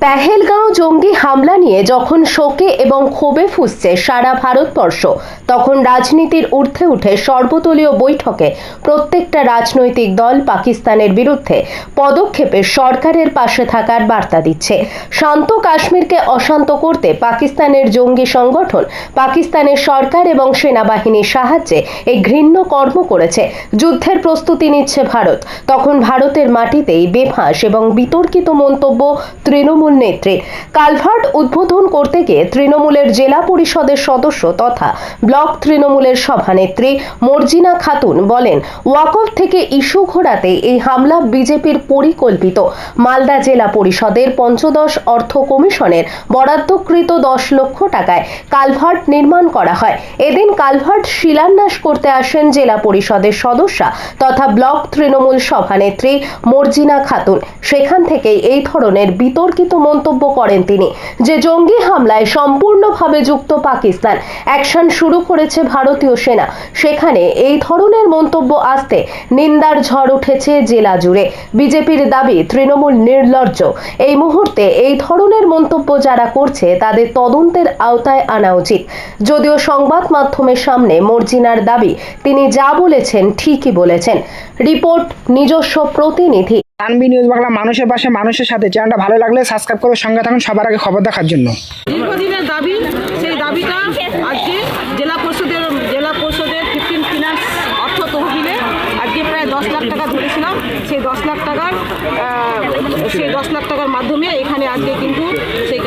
পেহেলগাঁও জঙ্গি হামলা নিয়ে যখন শোকে এবং ক্ষোভে ফুসছে সারা ভারতবর্ষ, তখন রাজনীতির ঊর্ধ্বে উঠে সর্বদলীয় বৈঠকে প্রত্যেকটা রাজনৈতিক দল পাকিস্তানের বিরুদ্ধে পদক্ষেপে সরকারের পাশে থাকার বার্তা দিচ্ছে। শান্ত কাশ্মীরকে অশান্ত করতে পাকিস্তানের জঙ্গি সংগঠন, পাকিস্তানের সরকার এবং সেনাবাহিনীর সাহায্যে এই ঘৃণ্য কর্ম করেছে। যুদ্ধের প্রস্তুতি নিচ্ছে ভারত। তখন ভারতের মাটিতেই বেফাঁস এবং বিতর্কিত মন্তব্য তৃণমূল নেত্রী। কালভার্ট উদ্বোধন করতে গিয়ে তৃণমূলের জেলা পরিষদের সদস্য তথা ব্লক তৃণমূলের সভানেত্রী মর্জিনা খাতুন বলেন, ওয়াকফ থেকে ইস্যু ঘোরাতে এই হামলা বিজেপির পরিকল্পিত। মালদা জেলা পরিষদের পঞ্চদশ অর্থ কমিশনের বরাদ্দকৃত দশ লক্ষ টাকায় কালভার্ট নির্মাণ করা হয়। এদিন কালভার্ট শিলান্যাস করতে আসেন জেলা পরিষদের সদস্যা তথা ব্লক তৃণমূল সভানেত্রী মর্জিনা খাতুন। সেখান থেকেই এই ধরনের বিতর্কিত মন্তব্য করেন তিনি যে জঙ্গি হামলায় সম্পূর্ণভাবে যুক্ত পাকিস্তান। অ্যাকশন শুরু করেছে ভারতীয় সেনা। সেখানে এই ধরনের মন্তব্য আসতে নিন্দার ঝড় উঠেছে জেলা জুড়ে। বিজেপির দাবি তৃণমূল নির্লজ্জ। এই মুহূর্তে এই ধরনের মন্তব্য যারা করছে, তাদের তদন্তের আওতায় আনা উচিত। যদিও সংবাদ মাধ্যমের সামনে মর্জিনার দাবি, তিনি যা বলেছেন ঠিকই বলেছেন। রিপোর্ট নিজস্ব প্রতিনিধি আনবি নিউজ বাংলা মানুষের পাশে, মানুষের সাথে। চ্যানেলটা ভালো লাগলে সাবস্ক্রাইব করে, সঙ্গে থাকুন, সবার আগে খবর দেখার জন্য। দীর্ঘদিনের দাবি, সেই দাবিটা আজকে জেলা পরিষদের জেলা পরিষদের ফিফটিন ফিনান্স অর্থ তহবিলে আজকে প্রায় দশ লাখ টাকা ধরেছিলাম। সেই দশ লাখ টাকার সেই দশ লাখ টাকার মাধ্যমে এখানে আজকে কিন্তু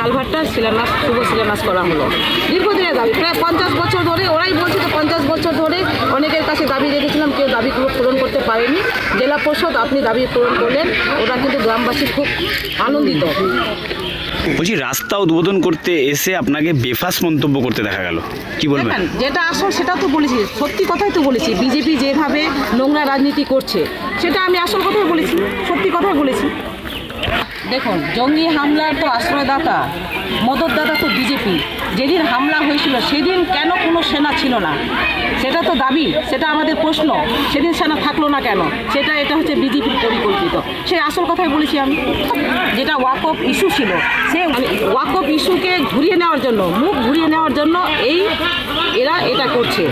সেই কালভারটা শিলান্যাস শুভ শিলান্যাস করা হলো। দীর্ঘদিনের দাবি প্রায় পঞ্চাশ বছর ধরে ওরাই বলছে যে পঞ্চাশ বছর ধরে অনেকের কাছে দাবি রেখেছিলাম কেউ দাবিগুলো পূরণ করতে পারেনি। জেলা পরিষদ আপনি দাবি পূরণ করলেন ওরা কিন্তু গ্রামবাসী খুব আনন্দিত। বলছি রাস্তা উদ্বোধন করতে এসে আপনাকে বেফাস মন্তব্য করতে দেখা গেল। কি বলবেন? যেটা আসল সেটা তো বলেছি সত্যি কথাই তো বলেছি বিজেপি যেভাবে নোংরা রাজনীতি করছে সেটা আমি আসল কথাই বলেছি সত্যি কথাই বলেছি। দেখুন, জঙ্গি হামলার তো আশ্রয়দাতা, মদতদাতা তো বিজেপি যেদিন হামলা হয়েছিল, সেদিন কেন কোনো সেনা ছিল না? সেটা তো দাবি, সেটা আমাদের প্রশ্ন। সেদিন সেনা থাকল না কেন? সেটা, এটা হচ্ছে বিজেপির পরিকল্পিত। সেই আসল কথাই বলেছি আমি। যেটা ওয়াকফ ইস্যু ছিল, সে ওয়াকফ ইস্যুকে ঘুরিয়ে নেওয়ার জন্য, মুখ ঘুরিয়ে নেওয়ার জন্য এই এরা এটা করছে।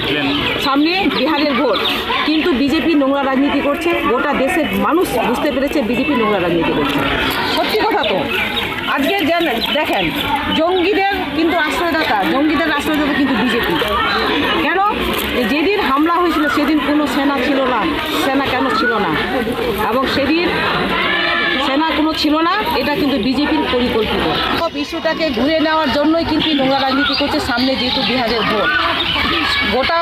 সামনে বিহারের ভোট, কিন্তু বিজেপি নোংরা রাজনীতি করছে। গোটা দেশের মানুষ বুঝতে পেরেছে বিজেপি নোংরা রাজনীতি করছে। সত্যি কথা তো। আজকে যেন- দেখেন, জঙ্গিদের কিন্তু আশ্রয়দাতা জঙ্গিদের আশ্রয়দাতা কিন্তু বিজেপি। কেন? যেদিন হামলা হয়েছিল, সেদিন কোনো সেনা ছিল না, সেনা কেন ছিল না? এবং সেদিন কোনো ছিল না, এটা কিন্তু বিজেপির পরিকল্পিত। সব ইস্যুটাকে ঘুরে নেওয়ার জন্যই কিন্তু নোংরা রাজনীতি করছে সামনে যেহেতু বিহারের ভোট। গোটা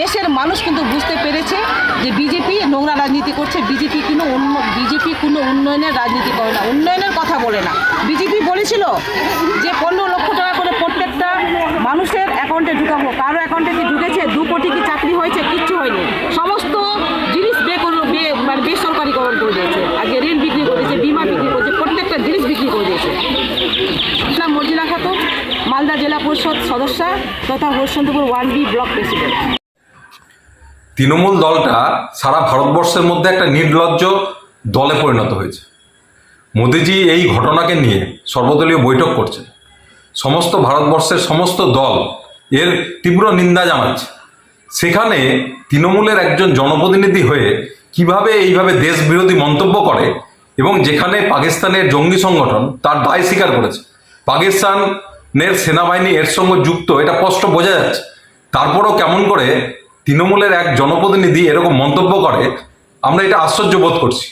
দেশের মানুষ কিন্তু বুঝতে পেরেছে যে বিজেপি নোংরা রাজনীতি করছে, বিজেপি কোনো অন্য বিজেপি কোনো উন্নয়নের রাজনীতি করে না। উন্নয়নের কথা বলে না। বিজেপি বলেছিল যে পনেরো লক্ষ টাকা করে প্রত্যেকটা মানুষের অ্যাকাউন্টে ঢুকাবো, কারও অ্যাকাউন্টে কি ঢুকেছে দু কোটি কি চাকরি হয়েছে কিচ্ছু হয়নি সমস্ত জিনিস বে করে বে মানে বেসরকারিকরণ করে দিয়েছে আজকে রেল বিক্রি করেছে বিমা বিক্রি করেছে প্রত্যেকটা জিনিস বিক্রি করে দিয়েছে নাম মর্জিনা খাতুন মালদা জেলা পরিষদ সদস্যা তথা Harishchandrapur one B block president. Trinamool দলটা সারা ভারতবর্ষের মধ্যে একটা নির্লজ্জ দলে পরিণত হয়েছে। মোদিজি এই ঘটনাকে নিয়ে সর্বদলীয় বৈঠক করছে সমস্ত ভারতবর্ষের সমস্ত দল এর তীব্র নিন্দা জানাচ্ছে। সেখানে তৃণমূলের একজন জনপ্রতিনিধি হয়ে কীভাবে এইভাবে দেশবিরোধী মন্তব্য করে এবং যেখানে পাকিস্তানের জঙ্গি সংগঠন তার দায় স্বীকার করেছে। পাকিস্তানের সেনাবাহিনী এর সঙ্গে যুক্ত, এটা স্পষ্ট বোঝা যাচ্ছে। তারপরও কেমন করে তৃণমূলের এক জনপ্রতিনিধি এরকম মন্তব্য করে, আমরা এটা আশ্চর্য বোধ করছি।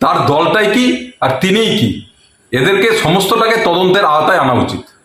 তার দলটাই কি আর তিনিই কি? এদেরকে সমস্তটাকে তদন্তের আওতায় আনা উচিত।